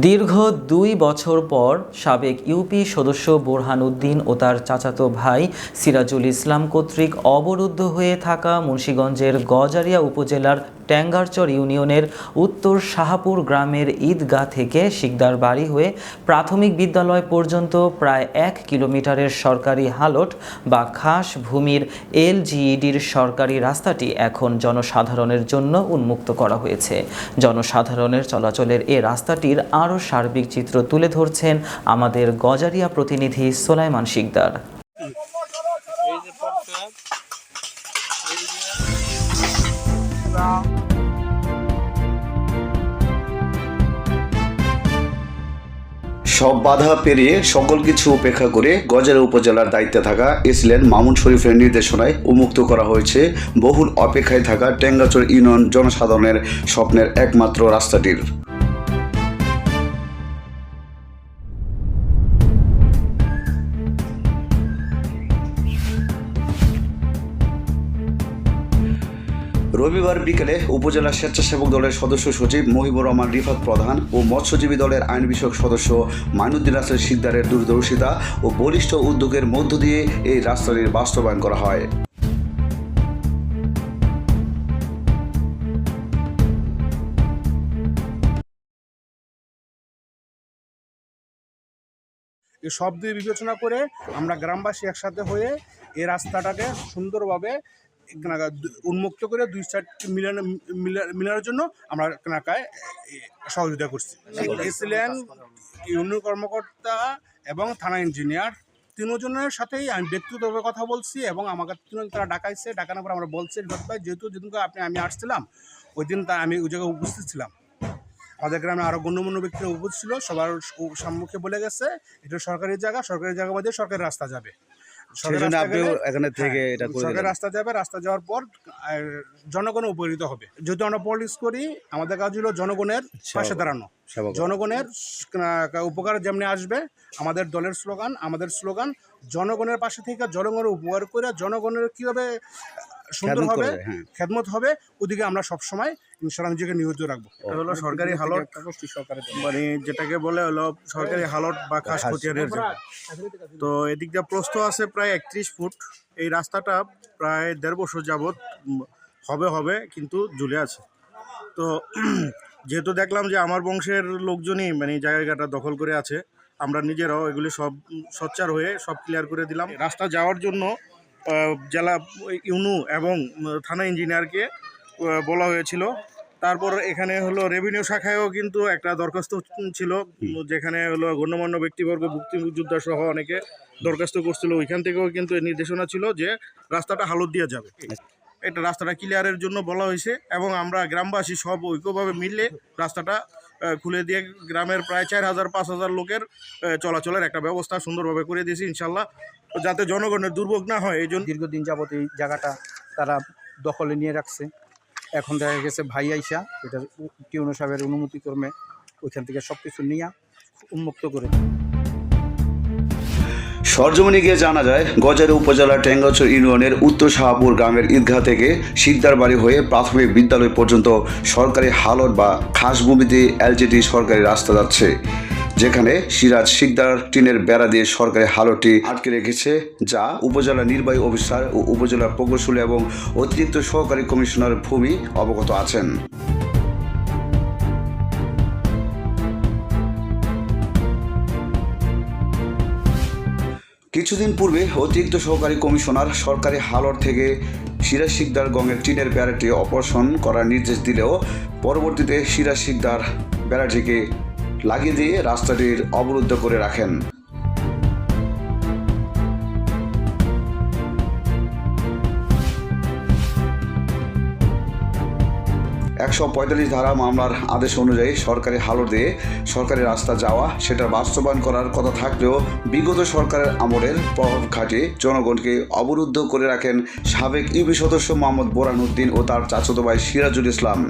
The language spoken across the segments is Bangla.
দীর্ঘ দুই বছর পর সাবেক ইউপি সদস্য বোরহান উদ্দিন ও তার চাচাতো ভাই সিরাজুল ইসলাম কর্তৃক অবরুদ্ধ হয়ে থাকা মুন্সীগঞ্জের গজারিয়া উপজেলার ট্যাঙ্গারচর ইউনিয়নের উত্তর শাহাপুর গ্রামের ঈদগাহ থেকে শিকদার বাড়ি হয়ে প্রাথমিক বিদ্যালয় পর্যন্ত প্রায় এক কিলোমিটারের সরকারি হালট বা খাস ভূমির এলজিইডির সরকারি রাস্তাটি এখন জনসাধারণের জন্য উন্মুক্ত করা হয়েছে। জনসাধারণের চলাচলের এ রাস্তাটির আরও সার্বিক চিত্র তুলে ধরছেন আমাদের গজারিয়া প্রতিনিধি সোলাইমান শিকদার। এই সব বাধা পেরিয়ে সকল কিছু উপেক্ষা করে গজারা উপজেলার দায়িত্বে থাকা এসলেন মামুন শরীফের নির্দেশনায় উন্মুক্ত করা হয়েছে বহুল অপেক্ষায় থাকা টেঙ্গাচর ইউনিয়ন জনসাধারণের স্বপ্নের একমাত্র রাস্তাটির। রবিবার বিকেলে উপজেলা স্বেচ্ছাসেবক দলের সদস্য সচিব মহিবুর রহমান রিফাত প্রধান ও মৎস্যজীবী দলের আইন বিষয়ক সদস্য মাইনুদ্দিন হাসান সিকদারের দূরদর্শিতা ও বলিষ্ঠ উদ্যোগের মধ্য দিয়ে এই রাস্তাটির বাস্তবায়ন করা হয়। এই সব দিয়ে বিবেচনা করে আমরা গ্রামবাসী একসাথে হয়ে এই রাস্তাটাকে সুন্দরভাবে এখানে উন্মুক্ত করে দুই সাইড মিলানো মিলা- মিলানোর জন্য আমরা কেনাকায় সহযোগিতা করছি। এসিলেন ইউনিয়ন কর্মকর্তা এবং থানা ইঞ্জিনিয়ার তিনজনের সাথেই আমি ব্যক্তিগতভাবে কথা বলছি এবং আমাকে তিনজন তারা ডাকাইছে, ডাকানোর পর আমরা বলছি, "রিফাত ভাই, যেহেতু যেদিনকে আপনি, আমি আসছিলাম ওই দিন তা আমি ওই জায়গায় উপস্থিত ছিলাম। আমাদের গ্রামে আরও গণ্যমান্য ব্যক্তিরা উপস্থিত ছিল, সবার সম্মুখে বলে গেছে, এটা সরকারি জায়গা সরকারি জায়গা মধ্যে সরকারি রাস্তা যাবে। আপনিও এখানে থেকে হ্যাঁ, এটা করে সরকারি রাস্তা যাবে রাস্তা যাওয়ার পর জনগণ উপকৃত হবে। যদি আমরা পলিটিক্স করি আমাদের কাজ হলো জনগণের পাশে দাঁড়ানো। জনগণের উপকার যেমনি আসবে আমাদের দলের স্লোগান আমাদের স্লোগান জনগণের পাশে থেকে জনগণের উপকার করে জনগণের কীভাবে সুন্দর হবে হ্যাঁ। খেদমত হবে ওদিকে আমরা সবসময় ইনশাল্লাহ নিজেকে নিয়োজিত রাখব। এটা হলো সরকারি হালট। মানে যেটাকে বলে হলো সরকারি হালট বা খাস খাস। খতিয়ানের তো এদিক দিয়ে প্রস্থ আছে প্রায় একত্রিশ ফুট। এই রাস্তাটা প্রায় দেড় বছর যাবৎ হবে হবে কিন্তু ঝুলে আছে। তো যেহেতু দেখলাম যে আমার বংশের লোকজনই মানে জায়গাটা দখল করে আছে আমরা নিজেরাও এগুলি সব সোচ্চার হয়ে সব ক্লিয়ার করে দিলাম। রাস্তা যাওয়ার জন্য জেলা ইউনু এবং থানা ইঞ্জিনিয়ারকে বলা হয়েছিল। তারপর এখানে হলো রেভিনিউ শাখায়ও কিন্তু একটা দরখাস্ত ছিল, যেখানে হলো গণ্যমান্য ব্যক্তিবর্গ, মুক্তিযোদ্ধা সহ অনেকে দরখাস্ত করছিল। ওইখান থেকেও কিন্তু নির্দেশনা ছিল যে রাস্তাটা হালত দিয়ে যাবে। এটা রাস্তাটা ক্লিয়ারের জন্য বলা হয়েছে এবং আমরা গ্রামবাসী সব ঐক্যভাবে মিললে রাস্তাটা খুলে দিয়ে গ্রামের প্রায় চার হাজার, পাঁচ হাজার লোকের চলাচলের একটা ব্যবস্থা সুন্দরভাবে করে দিয়েছি, ইনশাল্লাহ। যাতে জনগণের দুর্ভোগ না হয়, এই জন্য দীর্ঘদিন যাবত এই জায়গাটা তারা দখলে নিয়ে রাখছে। এখন দেখা গেছে ভাই আইসা, এটা টিউনো সাহেবের অনুমতিক্রমে ওইখান থেকে সব কিছু নিয়ে উন্মুক্ত করে সরজমিনে গিয়ে জানা যায়, গজারে উপজেলার টেঙ্গাচর ইউনিয়নের উত্তর শাহপুর গ্রামের ঈদগাহ থেকে সিকদার বাড়ি হয়ে প্রাথমিক বিদ্যালয় পর্যন্ত সরকারি হালট বা খাসভূমিতে এলজিটি সরকারি রাস্তা যাচ্ছে, যেখানে সিরাজ শিকদার টিনের বেড়া দিয়ে সরকারি হালটটি আটকে রেখেছে, যা উপজেলা নির্বাহী অফিসার ও উপজেলা প্রকৌশলী এবং অতিরিক্ত সহকারী কমিশনার ভূমি অবগত আছেন। কিছুদিন পূর্বে অতিরিক্ত সহকারী কমিশনার সরকারি হালর থেকে সিরাজ সিকদার গঙের টিনের ব্যারাটি অপারেশন করার নির্দেশ দিলেও পরবর্তীতে সিরাজ সিকদার ব্যারাটিকে লাগিয়ে দিয়ে রাস্তাটির অবরুদ্ধ করে রাখেন। একশো পঁয়তাল্লিশ ধারা মামলার আদেশ অনুযায়ী সরকারি হালর দিয়ে সরকারি রাস্তা যাওয়া সেটা বাস্তবায়ন করার কথা থাকলেও বিগত সরকারের আমলের প্রভাব খাটিয়ে জনগণকে অবরুদ্ধ করে রাখেন সাবেক ইউপি সদস্য মোহাম্মদ বোরানুদ্দিন ও তার চাচাতো ভাই সিরাজুল ইসলাম।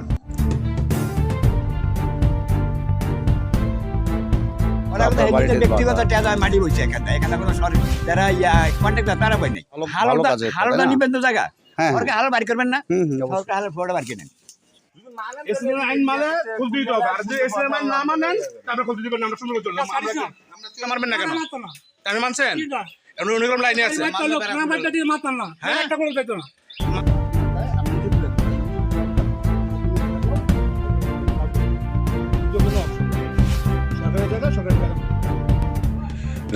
নিজের ব্যক্তিগত মাটি বসছে এখানে। এখানে কোনো যারা কন্ট্রাক্টর তারা নাই? নিবেন তো জায়গা। হ্যাঁ, সরকার বাড়ি করবেন না। হালর ফোড়া বাড়ি কেনেন। এসিএম আইন মানে খুলতে দিতে হবে। আর যদি এসিএম আইন না মানেন তারপরে খুলতে দিবেন আমরা সুন্দর চললাম আমরা আমরা মারবেন না কেন? আপনি মানছেন? এমন অনেক লাইনে আছে। হ্যাঁ? সরকারের জায়গা সরকারের জায়গা।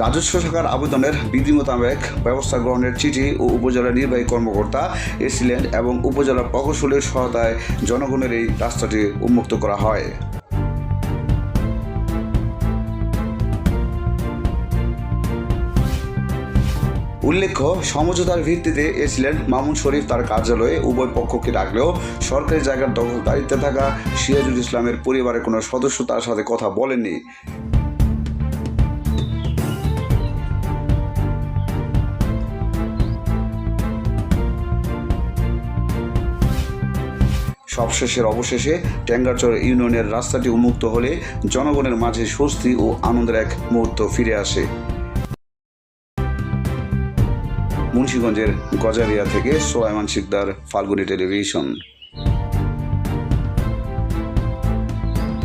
রাজস্ব শাখার আবেদনের বিধি মোতাবেক ব্যবস্থা গ্রহণের চিঠি ও উপজেলা নির্বাহী কর্মকর্তা এসিল্যান্ড এবং উপজেলা প্রকৌশলের সহায়তায় জনগণের এই রাস্তাটি উন্মুক্ত করা হয়। উল্লেখ্য, সমঝোতার ভিত্তিতে এসিল্যান্ড মামুন শরীফ তার কার্যালয়ে। উভয় পক্ষকে ডাকলেও সরকারি জায়গার দখল দায়িত্বে থাকা সিরাজুল ইসলামের পরিবারের কোনো সদস্য তার সাথে কথা বলেননি। সবশেষের অবশেষে ট্যাঙ্গারচর ইউনিয়নের রাস্তাটি উন্মুক্ত হলে জনগণের মাঝে স্বস্তি ও আনন্দের এক মুহূর্ত ফিরে আসে। মুন্সীগঞ্জের গজারিয়া থেকে সোলাইমান শিকদার, ফাল্গুনি টেলিভিশন।